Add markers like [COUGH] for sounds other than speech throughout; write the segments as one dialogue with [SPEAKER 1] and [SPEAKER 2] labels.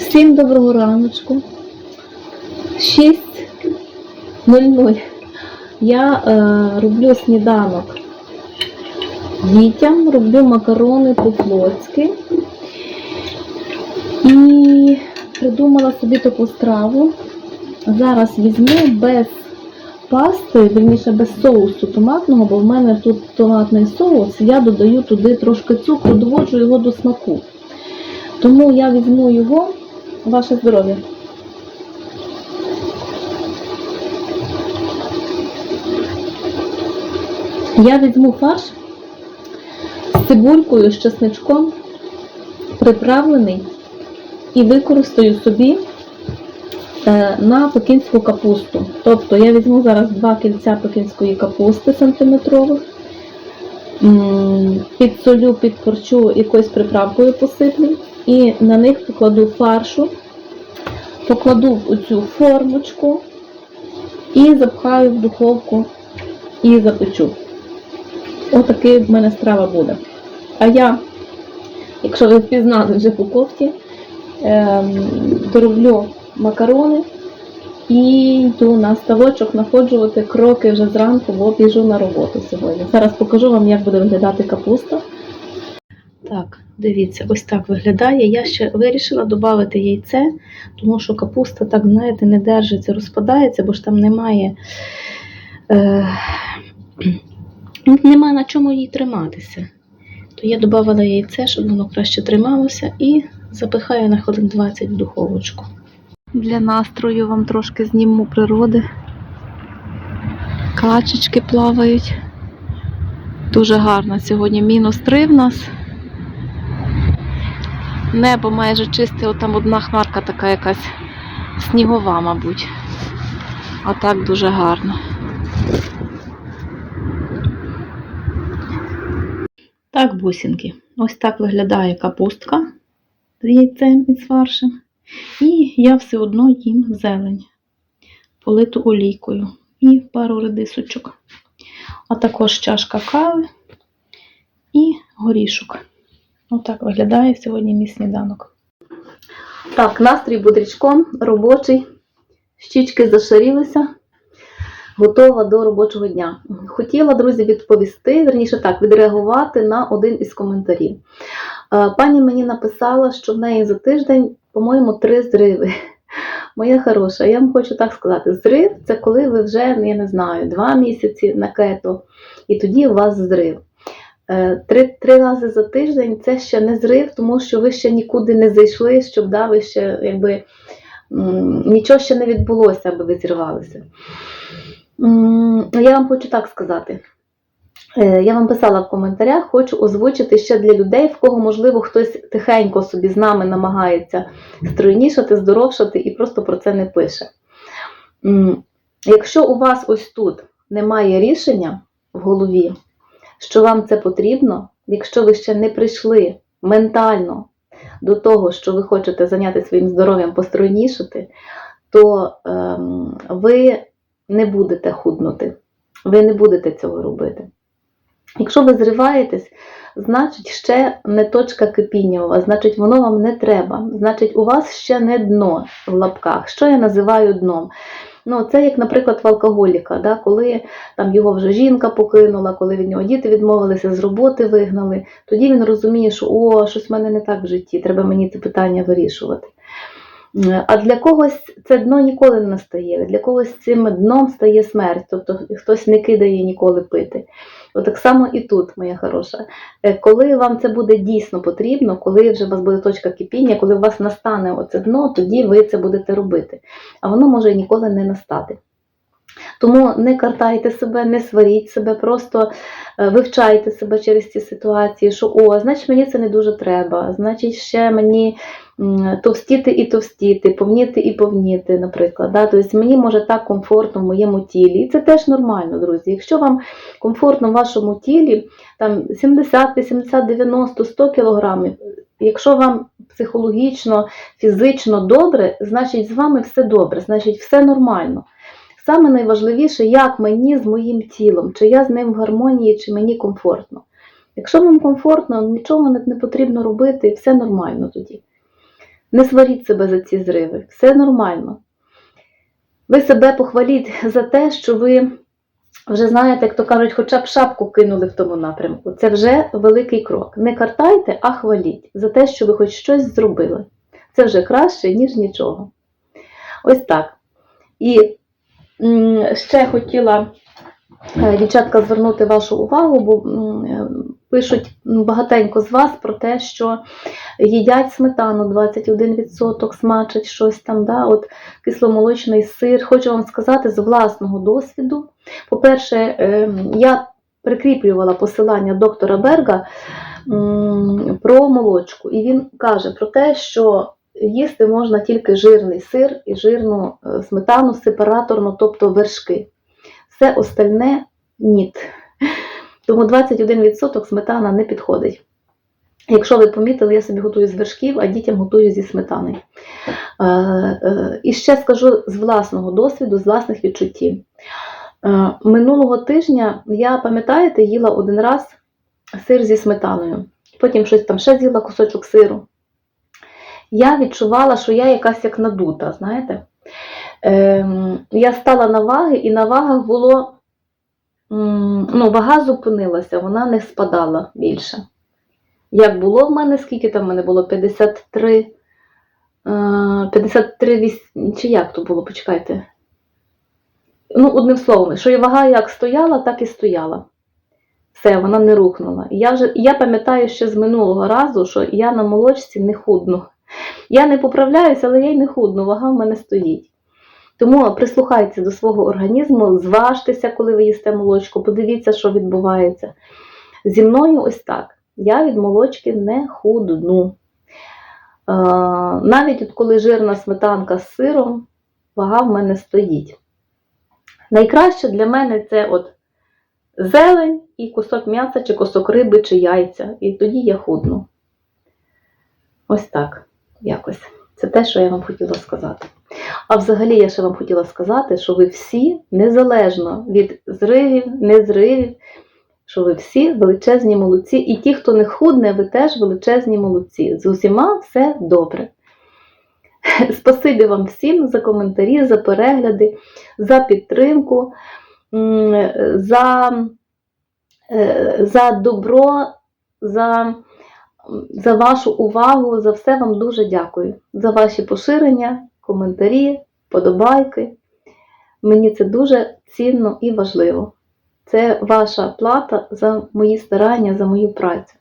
[SPEAKER 1] Всім доброго раночку. 6.00. Я е, роблю сніданок дітям, роблю макарони по-флотськи. І придумала собі таку страву. Зараз візьму без пасти, верніше без соусу томатного, бо в мене тут томатний соус, я додаю туди трошки цукру, доводжу його до смаку. Тому я візьму його, ваше здоров'я. Я візьму фарш з цибулькою, з чесничком, приправлений, і використаю собі е, на пекінську капусту. Тобто я візьму зараз два кільця пекінської капусти сантиметрових, підсолю, підпорчу якоюсь приправкою посиплю, і на них покладу фаршу, покладу в оцю формочку і запхаю в духовку і запечу. Отакий в мене страва буде. А я, якщо ви впізнали вже по кофті, ем, дороблю макарони і йду на ставочок находжувати кроки вже зранку, бо біжу на роботу сьогодні. Зараз покажу вам, як буде виглядати капуста. Так, дивіться, ось так виглядає. Я ще вирішила додати яйце, тому що капуста, так, знаєте, не держиться, розпадається, бо ж там немає. Е, немає на чому їй триматися. То я додавала яйце, щоб воно краще трималося, і запихаю на хвилин 20 в духовочку. Для настрою вам трошки зніму природи. Качечки плавають. Дуже гарно сьогодні. Мінус 3 в нас. Небо майже чисте, от там одна хмарка така якась снігова, мабуть. А так дуже гарно. Так, бусинки. Ось так виглядає капустка з яйцем і з фаршем. І я все одно їм зелень, политу олійкою і пару редисочок. А також чашка кави і горішок. Отак виглядає сьогодні мій сніданок. Так, настрій бодрячком, робочий, щічки зашарілися готова до робочого дня. Хотіла, друзі, відповісти, верніше так, відреагувати на один із коментарів. Е, Пані мені написала, що в неї за тиждень, по-моєму, три зриви. [LAUGHS] Моя хороша, я вам хочу так сказати: зрив це коли ви вже, я не знаю, два місяці на кето, і тоді у вас зрив. Е, Три, три рази за тиждень це ще не зрив, тому що ви ще нікуди не зайшли, щоб да, ви ще якби нічого ще не відбулося, аби ви зірвалися. Я вам хочу так сказати. Е, Я вам писала в коментарях, хочу озвучити ще для людей, в кого, можливо, хтось тихенько собі з нами намагається стройнішати, здоровшати і просто про це не пише. Якщо у вас ось тут немає рішення в голові, що вам це потрібно, якщо ви ще не прийшли ментально до того, що ви хочете зайняти своїм здоров'ям, постройнішати, то ем, ви не будете худнути. Ви не будете цього робити. Якщо ви зриваєтесь, значить ще не точка кипіння у вас, значить, воно вам не треба. Значить, у вас ще не дно в лапках. Що я називаю дном? Ну, це як, наприклад, в алкоголіка, да? коли там його вже жінка покинула, коли від нього діти відмовилися, з роботи вигнали, тоді він розуміє, що о, щось в мене не так в житті, треба мені це питання вирішувати. А для когось це дно ніколи не настає. Для когось цим дном стає смерть, тобто хтось не кидає ніколи пити. От так само і тут, моя хороша. Е, Коли вам це буде дійсно потрібно, коли вже у вас буде точка кипіння, коли у вас настане оце дно, тоді ви це будете робити. А воно може ніколи не настати. Тому не картайте себе, не сваріть себе, просто е, вивчайте себе через ці ситуації, що о, значить мені це не дуже треба, значить, ще мені товстіти і товстіти, повніти і повніти, наприклад. Да? Тобто мені може так комфортно в моєму тілі. І це теж нормально, друзі. Якщо вам комфортно в вашому тілі, там 70, 80, 90, 100 кілограмів, якщо вам психологічно, фізично добре, значить з вами все добре, значить все нормально. Саме найважливіше, як мені з моїм тілом, чи я з ним в гармонії, чи мені комфортно. Якщо вам комфортно, нічого не, потрібно робити, все нормально тоді. Не сваріть себе за ці зриви, все нормально. Ви себе похваліть за те, що ви вже знаєте, як то кажуть, хоча б шапку кинули в тому напрямку. Це вже великий крок. Не картайте, а хваліть за те, що ви хоч щось зробили. Це вже краще, ніж нічого. Ось так. І ще хотіла, е, дівчатка, звернути вашу увагу, бо е, пишуть багатенько з вас про те, що їдять сметану 21%, смачать щось там, да, от кисломолочний сир. Хочу вам сказати з власного досвіду. По-перше, е, я прикріплювала посилання доктора Берга про молочку, і він каже про те, що їсти можна тільки жирний сир і жирну е, сметану сепараторно, тобто вершки. Все остальне ніт. [LAUGHS] Тому 21% сметана не підходить. Якщо ви помітили, я собі готую з вершків, а дітям готую зі сметани. Е, е, І ще скажу з власного досвіду, з власних відчуттів. Минулого тижня я, пам'ятаєте, їла один раз сир зі сметаною. Потім щось там ще з'їла кусочок сиру. Я відчувала, що я якась як надута, знаєте. Ем, я стала на ваги, і на вагах було, ну, вага зупинилася, вона не спадала більше. Як було в мене, скільки там в мене було? 53, е, 53 віс- чи як то було, почекайте. Ну, одним словом, що вага як стояла, так і стояла. Все, вона не рухнула. Я, вже, я пам'ятаю ще з минулого разу, що я на молочці не худну. Я не поправляюся, але я й не худну, вага в мене стоїть. Тому прислухайтеся до свого організму, зважтеся, коли ви їсте молочко, подивіться, що відбувається. Зі мною ось так. Я від молочки не худну. Е, навіть от коли жирна сметанка з сиром, вага в мене стоїть. Найкраще для мене це от зелень і кусок м'яса, чи кусок риби, чи яйця. І тоді я худну. Ось так, якось. Це те, що я вам хотіла сказати. А взагалі я ще вам хотіла сказати, що ви всі, незалежно від зривів, незривів, що ви всі величезні молодці. І ті, хто не худне, ви теж величезні молодці. З усіма все добре. [LAUGHS] Спасибі вам всім за коментарі, за перегляди, за підтримку, за, е, за добро, за, за вашу увагу. За все вам дуже дякую. За ваші поширення, коментарі, подобайки. Мені це дуже цінно і важливо. Це ваша плата за мої старання, за мою працю.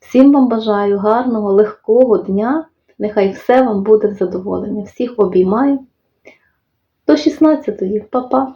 [SPEAKER 1] Всім вам бажаю гарного, легкого дня. Нехай все вам буде в задоволення. Всіх обіймаю. До 16-ї. Па-па!